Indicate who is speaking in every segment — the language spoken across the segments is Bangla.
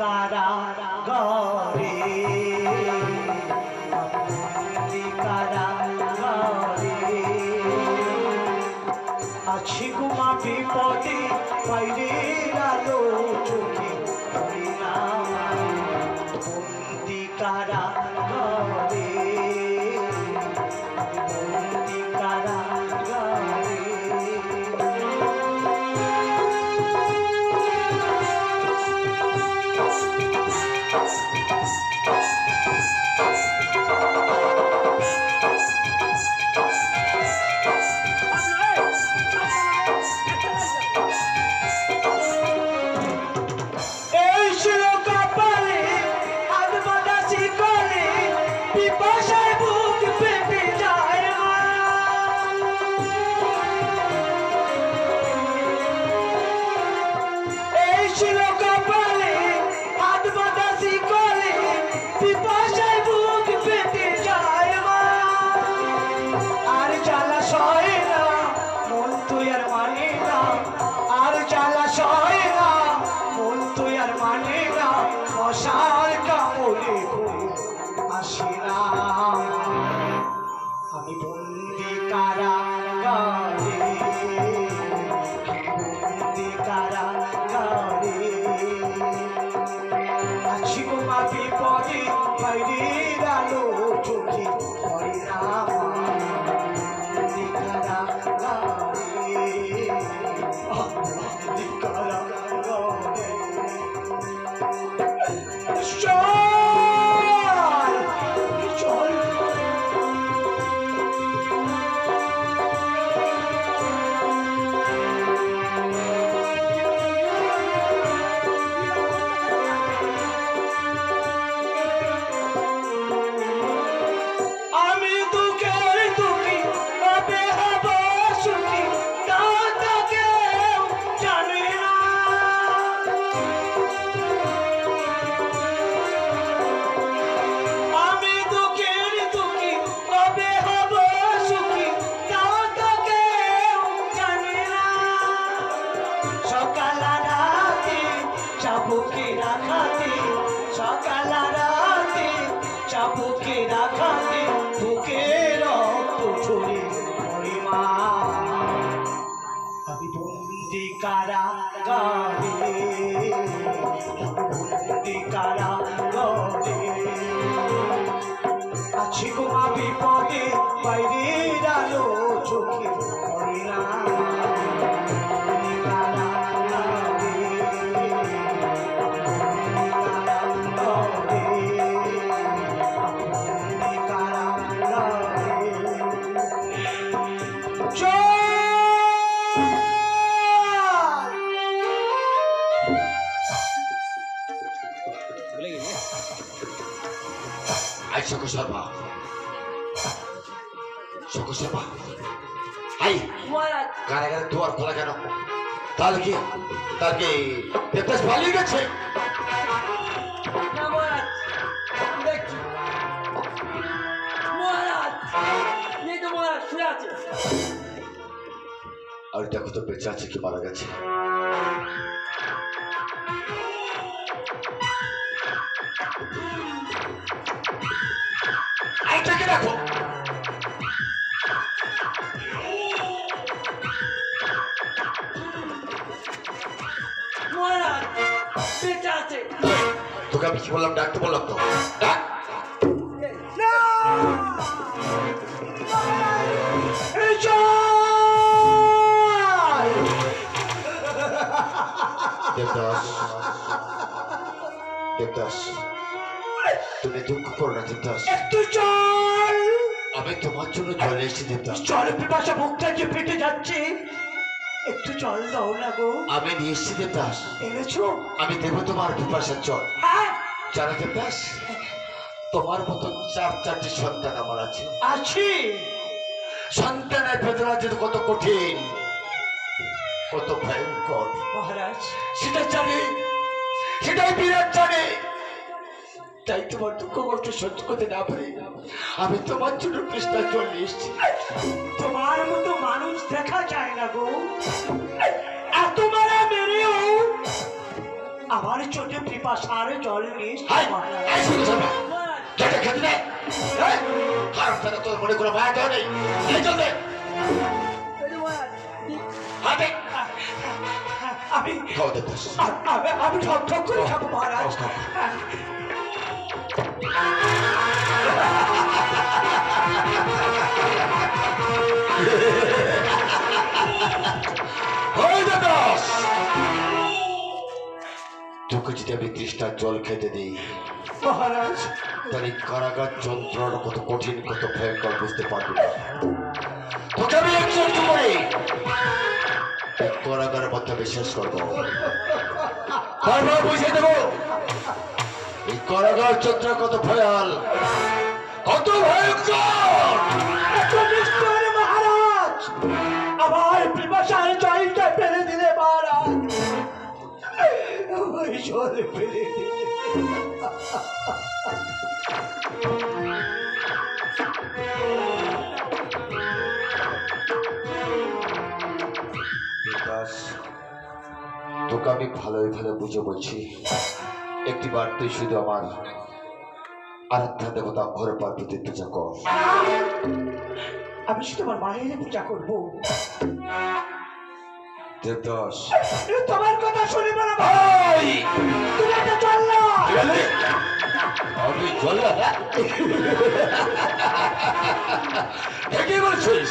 Speaker 1: কারাগারে বন্দি কারাগারে আছি গুমা বিপদে বাইরে আলো। আছি গো মা চাবুকে
Speaker 2: আই
Speaker 3: মহারাজ
Speaker 2: কারাগারের দুয়ার খোলা কেন? তাহলে কি? তার কি দেবদাস পালিয়ে গেছে? আর দেখো তো বেঁচে আছে কি মারা গেছে। তোকে আমি কি বললাম? ডাকতে বললাম তো। ডাক। দেবদাস। দেবদাস তুমি দুঃখ করো না দেবদাস।
Speaker 1: চল!
Speaker 2: আমি তোমার জন্য চলে এসেছি দেবদাস।
Speaker 1: জল পিপাসা মুখটা যে ফেটে যাচ্ছে। একটু জল দাও না গো।
Speaker 2: আমি নিয়ে এসেছি দেবদাস
Speaker 1: এনেছো?
Speaker 2: আমি দেব তোমার পিপাসার জল।
Speaker 1: হ্যাঁ।
Speaker 2: জানো দেবদাস তোমার মতো চার চারটি সন্তান আমার আছে।
Speaker 1: আছি?
Speaker 2: সন্তানের বেদনা যে কত কঠিন কত ভয়ঙ্কর।
Speaker 1: মহারাজ।
Speaker 2: সেটা জানি সেটাই বিরাট জানে। তাই তোমার দুঃখ কষ্ট সহ্য করতে না পারি। আমি তোমার জন্য কৃষ্ণা চলে এসেছি।
Speaker 1: তোমার মতো মানুষ দেখা যায় না গো। এত মারা মেরেও আমার চোখে পিপাসার জল
Speaker 2: থাকে তোর মনে কোনো মায়া দেওয়া নেই। চল হাতে
Speaker 1: আমি ঠক ঠক করে খাব মহারাজ।
Speaker 2: যদি আমি তৃষ্ণার জল খেতে দিই।
Speaker 1: মহারাজ!
Speaker 2: তার এই কারাগার যন্ত্রণা কত কঠিন কত ভয়ঙ্কর বুঝতে পারবি না। তোকে আমি একটু একটু করে। এই কারাগারের বিশ্বাস করব। বুঝিয়ে দেবো। এই কারাগার যন্ত্রণা কত ভয়াল কত ভয়ঙ্কর!
Speaker 1: ফেলে
Speaker 2: তোকে আমি ভালোই ভালো বুঝে বলছি। একটিবার তুই শুধু আমার আরাধ্যা দেবতা ঘরে পার্বতী পূজা কর।
Speaker 1: আমি শুধু আমার মায়ের পূজা করব।
Speaker 2: দেবদাস
Speaker 1: তোমার কথা শুনিব না ভাই। তুমি একটা চললা
Speaker 2: আমি চললাম ঠিকই বলছিস।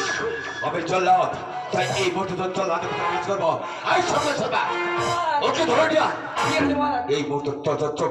Speaker 2: আমি চললাম তাই এই মুহূর্তে তোর চল আমি কাজ করব। আই সঙ্গে সঙ্গে ওকে ধরে এই মুহূর্তে তোর